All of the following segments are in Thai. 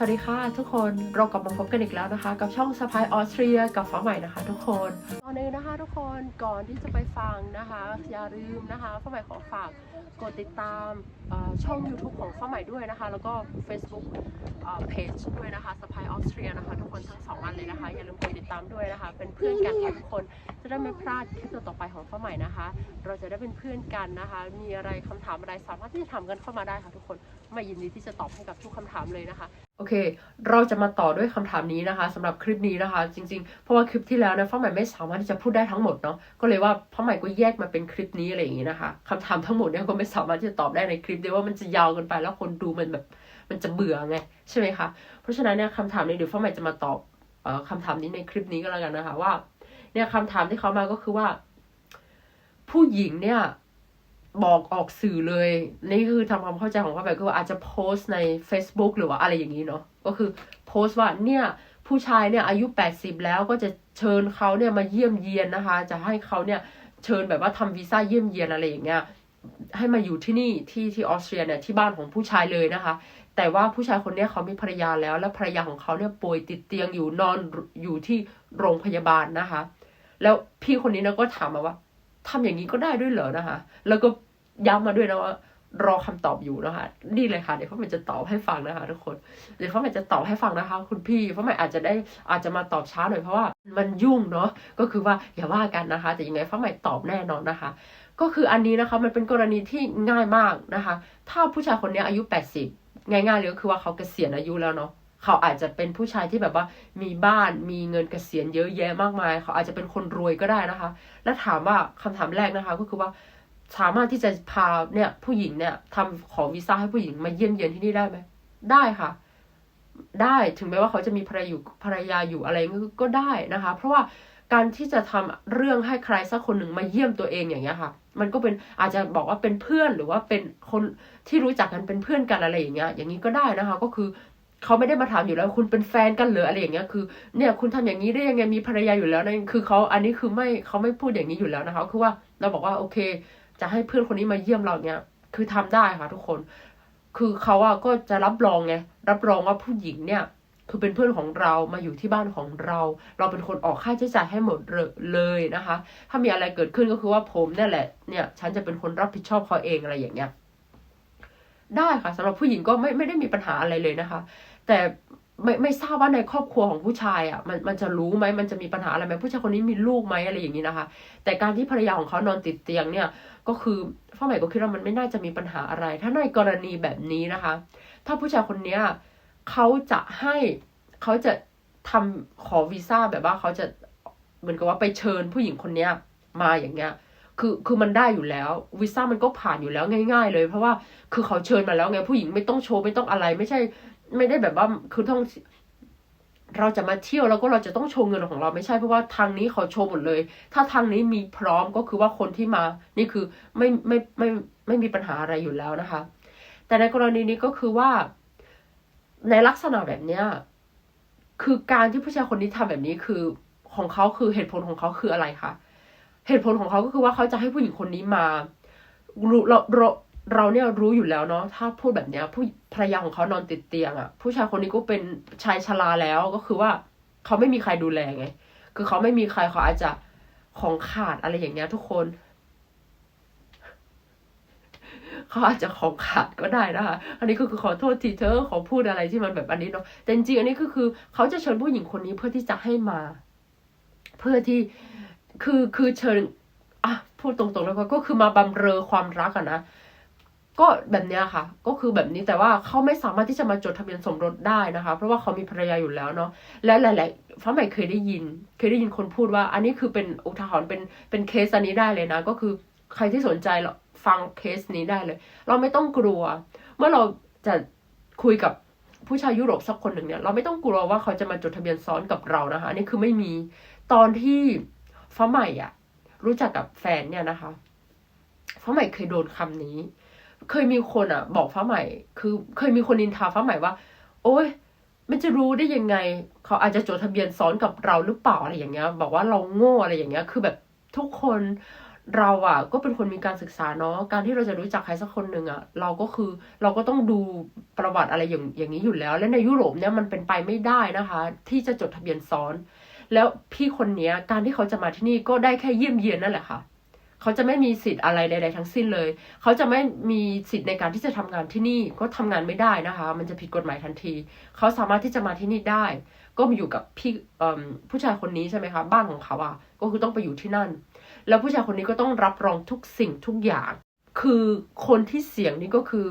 สวัสดีค่ะทุกคนเรากลับมาพบกันอีกแล้วนะคะ กับช่องสปายออสเตรียกับฟ้าใหม่นะคะ ทุกคน ตอนนี้นะคะทุกคนก่อนที่จะไปฟังนะคะ อย่าลืมนะคะฟ้าใหม่ขอฝากกดติดตามช่อง YouTube ของฟ้าใหม่ด้วยนะคะ แล้วก็ Facebook เพจด้วยนะคะสปายออสเตรียนะคะ ทุกคนทั้งสองอันเลยนะคะ อย่าลืมกดติดตามด้วยนะคะ เป็นเพื่อนกันค่ะทุกคนจะได้ไม่พลาดคลิปต่อไปของฟ้าใหม่นะคะ เราจะได้เป็นเพื่อนกันนะคะ มีอะไรคำถามอะไรสามารถที่จะถามกันเข้ามาได้ค่ะทุกคนไม่ยินดีที่จะตอบให้กับทุกคำถามเลยนะคะโอเค เราจะมาต่อด้วยคำถามนี้นะคะสำหรับคลิปนี้นะคะ จริงๆ เพราะว่าคลิปที่แล้วนะฟ้าใหม่ไม่สามารถที่จะพูดได้ทั้งหมดเนาะก็เลยว่าฟ้าใหม่ก็แยกมาเป็นคลิปนี้อะไรอย่างนี้นะคะคำถามทั้งหมดเนี่ยก็ไม่สามารถที่จะตอบได้ในคลิปเดียวว่ามันจะยาวเกินไปแล้วคนดูมันแบบ มันจะเบื่อไงใช่ไหมคะ เพราะฉะนั้นเนี่ยคำถามนี้เดี๋ยวฟ้าใหม่จะมาตอบเอ่อคำถามนี้ในคลิปนี้ก็แล้วกันนะคะ ว่า เนี่ยคำถามที่เขามาก็คือว่า ผู้หญิงเนี่ยบอกออกสื่อเลย นี่คือทำความเข้าใจของเขาแบบคือว่าอาจจะโพสต์ใน Facebook หรือว่าอะไรอย่างนี้เนาะก็คือโพสต์ว่าเนี่ยผู้ชายเนี่ยอายุ 80 แล้วก็จะเชิญเขาเนี่ยมาเยี่ยมเยียนนะคะ จะให้เขาเนี่ยเชิญแบบว่าทำวีซ่าเยี่ยมเยียนอะไรอย่างเงี้ยให้มาอยู่ที่นี่ที่ที่ออสเตรียเนี่ยที่บ้านของผู้ชายเลยนะคะ แต่ว่าผู้ชายคนนี้เขามีภรรยาแล้ว และภรรยาของเขาเนี่ยป่วยติดเตียงอยู่นอนอยู่ที่โรงพยาบาลนะคะ แล้วพี่คนนี้นะก็ถามมาว่าทำอย่างนี้ก็ได้ด้วยเหรอนะคะ แล้วก็ย้ำมาด้วยนะว่ารอคำตอบอยู่นะคะ นี่เลยค่ะ เดี๋ยวพ่อใหม่จะตอบให้ฟังนะคะ ทุกคน เดี๋ยวพ่อใหม่จะตอบให้ฟังนะคะ คุณพี่พ่อใหม่อาจจะได้อาจจะมาตอบช้าหน่อยเพราะว่ามันยุ่งเนาะ ก็คือว่าอย่าว่ากันนะคะ แต่ยังไงพ่อใหม่ตอบแน่นอนนะคะ ก็คืออันนี้นะคะมันเป็นกรณีที่ง่ายมากนะคะ ถ้าผู้ชายคนนี้อายุ 80 ง่ายๆเลยก็คือว่าเขาเกษียณอายุแล้วเนาะเขาอาจจะเป็นผู้ชายที่แบบว่ามีบ้านมีเงินเกษียณเยอะแยะมากมาย เขาอาจจะเป็นคนรวยก็ได้นะคะ แล้วถามว่าคำถามแรกนะคะ ก็คือว่าสามารถที่จะพาเนี่ยผู้หญิงเนี่ยทำขอวีซ่าให้ผู้หญิงมาเยี่ยมเยียนที่นี่ได้ไหมได้ค่ะ ได้ถึงแม้ว่าเขาจะมีภรรยาอยู่ภรรยาอยู่อะไรก็ได้นะคะ เพราะว่า การที่จะทำเรื่องให้ใครสักคนหนึ่งมาเยี่ยมตัวเองอย่างเงี้ยค่ะ มันก็เป็นอาจจะบอกว่าเป็นเพื่อนหรือว่าเป็นคนที่รู้จักกันเป็นเพื่อนกันอะไรอย่างเงี้ย อย่างนี้ก็ได้นะคะ ก็คือเขาไม่ได้มาถามอยู่แล้วคุณเป็นแฟนกันหรืออะไรอย่างเงี้ยคือ เนี่ยคุณทำอย่างนี้ได้ยังไงมีภรรยาอยู่แล้วนั่นคือเขาอันนี้คือไม่เขาไม่พูดอย่างนี้อยู่แล้วนะคะ คือว่าเราบอกว่าโอเค จะให้เพื่อนคนนี้มาเยี่ยมเราเนี้ยคือทำได้ค่ะ ทุกคน คือเขาอะก็จะรับรองไงรับรองว่าผู้หญิงเนี่ย คือเป็นเพื่อนของเรามาอยู่ที่บ้านของเรา เราเป็นคนออกค่าใช้จ่ายให้หมดเลยนะคะ ถ้ามีอะไรเกิดขึ้นก็คือว่าผมนี่แหละเนี่ยฉันจะเป็นคนรับผิดชอบเขาเองอะไรอย่างเงี้ยได้ค่ะสำหรับผู้หญิงก็ไม่ไม่ได้มีปัญหาอะไรเลยนะคะ แต่ไม่ไม่ทราบว่าในครอบครัวของผู้ชายอะมันมันจะรู้ไหมมันจะมีปัญหาอะไรไหมผู้ชายคนนี้มีลูกไหมอะไรอย่างนี้นะคะ แต่การที่ภรรยาของเขานอนติดเตียงเนี่ย ก็คือฝ้าใหม่ก็คิดว่ามันไม่น่าจะมีปัญหาอะไร ถ้าในกรณีแบบนี้นะคะ ถ้าผู้ชายคนเนี้ย เขาจะให้เขาจะทำขอวีซ่าแบบว่าเขาจะเหมือนกับว่าไปเชิญผู้หญิงคนเนี้ย มาอย่างเงี้ย คือคือมันได้อยู่แล้ววีซ่ามันก็ผ่านอยู่แล้วง่าย ๆ เลย เพราะว่าคือเขาเชิญมาแล้วไงผู้หญิงไม่ต้องโชว์ไม่ต้องอะไร ไม่ใช่ ไม่ได้แบบว่าคือต้อง เราจะมาเที่ยวแล้วก็เราจะต้องโชว์เงินของเราไม่ใช่เพราะว่าทางนี้เขาโชว์หมดเลย ถ้าทางนี้มีพร้อมก็คือว่าคนที่มา นี่คือไม่ไม่ไม่ไม่มีปัญหาอะไรอยู่แล้วนะคะ แต่ในกรณีนี้ก็คือว่า ในลักษณะแบบเนี้ยคือการที่ผู้ชายคนนี้ทำแบบนี้คือของเขาคือเหตุผลของเขาคืออะไรคะเหตุผลของเขาก็คือว่าเขาจะให้ผู้หญิงคนนี้มารู้เราเราเราเนี่ยรู้อยู่แล้วเนาะถ้าพูดแบบเนี้ย ผู้ภรรยาของเขานอนติดเตียงอะ่ะ ผู้ชายคนนี้ก็เป็นชายชราแล้วก็คือว่าเขาไม่มีใครดูแลไง คือเขาไม่มีใครเขาอาจจะของขาดอะไรอย่างเงี้ยทุกคน เขาอาจจะของขาดก็ได้นะคะ อันนี้ก็คือขอโทษทีเธอขอพูดอะไรที่มันแบบอันนี้เนาะแต่จริงอันนี้ก็คือเขาจะเชิญผู้หญิงคนนี้เพื่อที่จะให้มา เพื่อที่คือคือเชิญอะพูดตรงๆแล้วก็คือมาบำเรอความรักอะนะก็แบบเนี้ยค่ะ ก็คือแบบนี้แต่ว่าเขาไม่สามารถที่จะมาจดทะเบียนสมรสได้นะคะ เพราะว่าเขามีภรรยาอยู่แล้วเนาะและหลายๆฟ้าใหม่เคยได้ยิน เคยได้ยินคนพูดว่า อันนี้คือเป็นอุทาหรณ์เป็นเป็นเคสอันนี้ได้เลยนะ ก็คือใครที่สนใจเรา ฟังเคสนี้ได้เลย เราไม่ต้องกลัว เมื่อเราจะคุยกับผู้ชายยุโรปสักคนหนึ่งเนี่ยเราไม่ต้องกลัวว่าเขาจะมาจดทะเบียนซ้อนกับเรานะคะนนี้คือไม่มีตอนที่ฟ้าใหม่อะรู้จักกับแฟนเนี่ยนะคะฟ้าใหม่เคยโดนคำนี้ เคยมีคนอะบอกฟ้าใหม่ คือเคยมีคนนินทาฟ้าใหม่ว่า โอ๊ยมันจะรู้ได้ยังไง เขาอาจจะจดทะเบียนซ้อนกับเราหรือเปล่าอะไรอย่างเงี้ย บอกว่าเราโง่อะไรอย่างเงี้ย คือแบบทุกคน เราอะก็เป็นคนมีการศึกษาเนาะการที่เราจะรู้จักใครสักคนหนึ่งอะเราก็คือเราก็ต้องดูประวัติอะไรอย่างอย่างนี้อยู่แล้ว และในยุโรปเนี่ยมันเป็นไปไม่ได้นะคะ ที่จะจดทะเบียนซ้อน แล้วพี่คนเนี้ยการที่เขาจะมาที่นี่ก็ได้แค่เยี่ยมเยียนนั่นแหละค่ะเขาจะไม่มีสิทธิ์อะไรใด ๆ ทั้งสิ้นเลย เขาจะไม่มีสิทธิ์ในการที่จะทำงานที่นี่ก็ทำงานไม่ได้นะคะ มันจะผิดกฎหมายทันที เขาสามารถที่จะมาที่นี่ได้ ก็มาอยู่กับพี่ผู้ชายคนนี้ใช่ไหมคะ บ้านของเขาอะก็คือต้องไปอยู่ที่นั่น แล้วผู้ชายคนนี้ก็ต้องรับรองทุกสิ่งทุกอย่าง คือคนที่เสียงนี่ก็คือ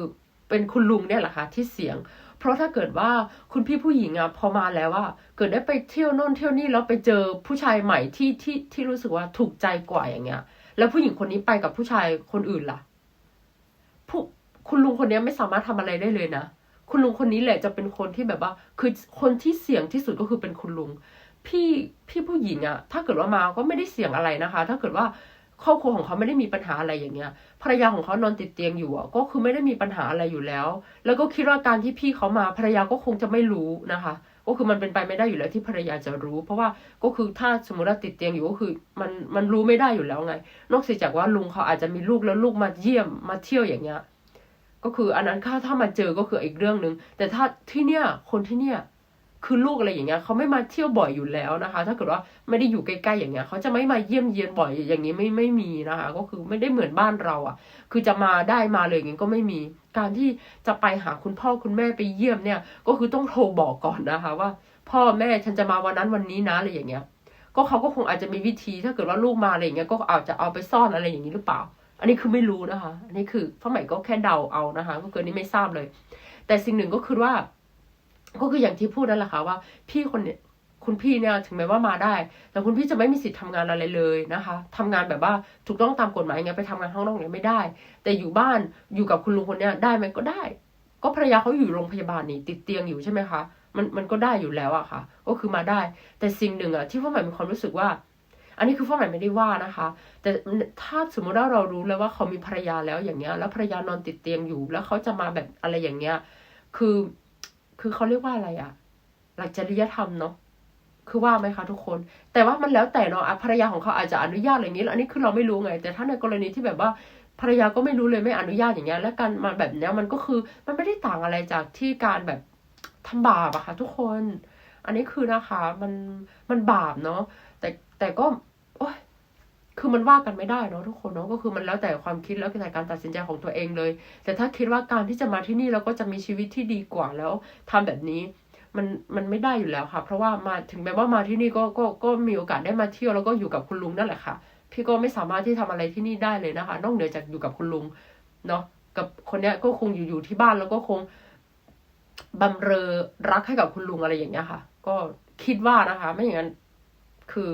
เป็นคุณลุงเนี่ยแหละค่ะที่เสียง เพราะถ้าเกิดว่าคุณพี่ผู้หญิงอะพอมาแล้วว่า เกิดได้ไปเที่ยวโน่นเที่ยวนี่แล้วไปเจอผู้ชายใหม่ที่ที่ที่รู้สึกว่าถูกใจกว่าอย่างเงี้ย แล้วผู้หญิงคนนี้ไปกับผู้ชายคนอื่นล่ะผู้คุณลุงคนนี้ไม่สามารถทำอะไรได้เลยนะ คุณลุงคนนี้แหละจะเป็นคนที่แบบว่า คือคนที่เสี่ยงที่สุดก็คือเป็นคุณลุง พี่พี่ผู้หญิงอะถ้าเกิดว่ามาก็ไม่ได้เสี่ยงอะไรนะคะ ถ้าเกิดว่าครอบครัวของเขาไม่ได้มีปัญหาอะไรอย่างเงี้ย ภรรยาของเขานอนติดเตียงอยู่ก็คือไม่ได้มีปัญหาอะไรอยู่แล้ว แล้วก็คิดว่าการที่พี่เขามาภรรยาก็คงจะไม่รู้นะคะ ก็คือมันเป็นไปไม่ได้อยู่แล้วที่ภรรยาจะรู้ เพราะว่าก็คือถ้าสมมติว่าติดเตียงอยู่ก็คือมันมันรู้ไม่ได้อยู่แล้วไง นอกจากว่าลุงเขาอาจจะมีลูกแล้วลูกมาเยี่ยมมาเที่ยวอย่างเงี้ย ก็คืออันนั้นถ้าถ้ามาเจอก็คืออีกเรื่องหนึ่งแต่ถ้าที่เนี่ยคนที่เนี่ย คือลูกอะไรอย่างเงี้ยเขาไม่มาเที่ยวบ่อยอยู่แล้วนะคะ ถ้าเกิดว่าไม่ได้อยู่ใกล้ๆอย่างเงี้ยเขาจะไม่มาเยี่ยมเยียนบ่อยอย่างนี้ไม่ไม่มีนะคะ ก็คือไม่ได้เหมือนบ้านเราอะ คือจะมาได้มาเลยอย่างเงี้ยก็ไม่มี การที่จะไปหาคุณพ่อคุณแม่ไปเยี่ยมเนี่ย ก็คือต้องโทรบอกก่อนนะคะ ว่า พ่อแม่ฉันจะมาวันนั้นวันนี้นะอะไรอย่างเงี้ย ก็เขาก็คงอาจจะมีวิธีถ้าเกิดว่าลูกมาอะไรอย่างเงี้ยก็อาจจะเอาไปซ่อนอะไรอย่างนี้หรือเปล่า อันนี้คือไม่รู้นะคะ อันนี้คือฟ้าใหม่ก็แค่เดาเอานะคะ ก็เกินนี้ไม่ทราบเลย แต่สิ่งหนึ่งก็คือว่า ก็คืออย่างที่พูดนั่นแหละค่ะว่า พี่คนเนี่ยคุณพี่เนี่ยถึงแม้ว่ามาได้ แต่คุณพี่จะไม่มีสิทธิ์ทำงานอะไรเลยนะคะทำงานแบบว่าถูกต้องตามกฎหมายไงไปทำงานข้างนอกเนี่ยไม่ได้ แต่อยู่บ้านอยู่กับคุณลุงคนเนี้ยได้ไหมก็ได้ ก็ภรรยาเขาอยู่โรงพยาบาลนี่ติดเตียงอยู่ใช่ไหมคะมันมันก็ได้อยู่แล้วอะค่ะ ก็คือมาได้ แต่สิ่งหนึ่งอะที่พ่อใหม่มีความรู้สึกว่า อันนี้คือพ่อใหม่ไม่ได้ว่านะคะ แต่ถ้าสมมติว่าเรารู้แล้วว่าเขามีภรรยาแล้วอย่างเงี้ย แล้วภรรยานอนติดเตียงอยู่ แล้วเขาจะมาแบบอะไรอย่างเงี้ย คือ คือเขาเรียกว่าอะไรอะหลักจริยธรรมเนาะคือว่าไหมคะทุกคน แต่ว่ามันแล้วแต่เนาะภรรยาของเขาอาจจะอนุญาตอะไรอย่างนี้แล้วอันนี้คือเราไม่รู้ไง แต่ถ้าในกรณีที่แบบว่าภรรยาก็ไม่รู้เลยไม่อนุญาตอย่างเงี้ยและการมาแบบเนี้ยมันก็คือมันไม่ได้ต่างอะไรจากที่การแบบทำบาปอะค่ะทุกคน อันนี้คือนะคะ มันมันบาปเนาะแต่แต่ก็ คือมันว่ากันไม่ได้เนาะทุกคนเนาะก็คือมันแล้วแต่ความคิดแล้วแต่การตัดสินใจของตัวเองเลย แต่ถ้าคิดว่าการที่จะมาที่นี่แล้วก็จะมีชีวิตที่ดีกว่าแล้วทำแบบนี้มันมันไม่ได้อยู่แล้วค่ะ เพราะว่ามาถึงแม้ว่ามาที่นี่ก็ก็ก็มีโอกาสได้มาเที่ยวแล้วก็อยู่กับคุณลุงนั่นแหละค่ะ พี่ก็ไม่สามารถที่ทำอะไรที่นี่ได้เลยนะคะ นอกเหนือจากอยู่กับคุณลุงเนาะกับคนเนี้ยก็คงอยู่อยู่ที่บ้านแล้วก็คงบำเรอรักให้กับคุณลุงอะไรอย่างเงี้ยค่ะ ก็คิดว่านะคะ ไม่อย่างนั้นคือ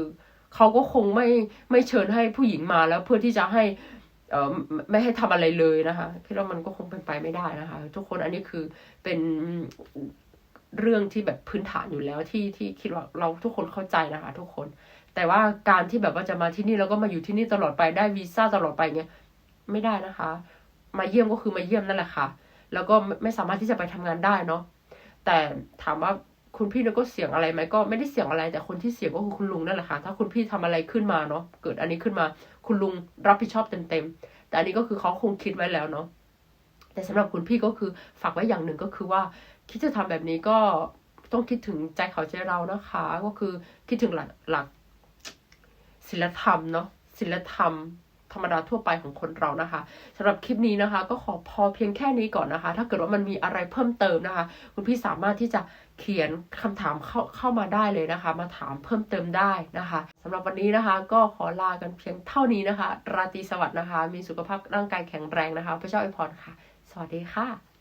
เขาก็คงไม่ไม่เชิญให้ผู้หญิงมาแล้วเพื่อที่จะให้เออไม่ให้ทำอะไรเลยนะคะคิดว่ามันก็คงเป็นไปไม่ได้นะคะ ทุกคนอันนี้คือเป็นเรื่องที่แบบพื้นฐานอยู่แล้วที่ที่คิดว่าเราทุกคนเข้าใจนะคะ ทุกคน แต่ว่าการที่แบบว่าจะมาที่นี่แล้วก็มาอยู่ที่นี่ตลอดไปได้วีซ่าตลอดไปเงี้ยไม่ได้นะคะ มาเยี่ยมก็คือมาเยี่ยมนั่นแหละค่ะ แล้วก็ไม่ไม่สามารถที่จะไปทำงานได้เนาะแต่ถามว่า คุณพี่นก็เสี่ยงอะไรไหมก็ไม่ได้เสี่ยงอะไร แต่คนที่เสี่ยงก็คือคุณลุงนั่นแหละค่ะถ้าคุณพี่ทำอะไรขึ้นมาเนาะเกิดอันนี้ขึ้นมา คุณลุงรับผิดชอบเต็มๆแต่อันนี้ก็คือเขาคงคิดไว้แล้วเนาะแต่สำหรับคุณพี่ก็คือฝากไว้อย่างหนึ่งก็คือว่า คิดจะทำแบบนี้ก็ต้องคิดถึงใจเขาใจเรานะคะ ก็คือคิดถึงหลักหลักศีลธรรมเนาะศีลธรรมธรรมดาทั่วไปของคนเรานะคะสำหรับคลิปนี้นะคะ ก็ขอพอเพียงแค่นี้ก่อนนะคะ ถ้าเกิดว่ามันมีอะไรเพิ่มเติมนะคะ คุณพี่สามารถที่จะ เขียนคำถามเข้าเข้ามาได้เลยนะคะ มาถามเพิ่มเติมได้นะคะสำหรับวันนี้นะคะ ก็ขอลากันเพียงเท่านี้นะคะ ราตรีสวัสดิ์นะคะ มีสุขภาพร่างกายแข็งแรงนะคะ พระเจ้าอวยพรค่ะ สวัสดีค่ะ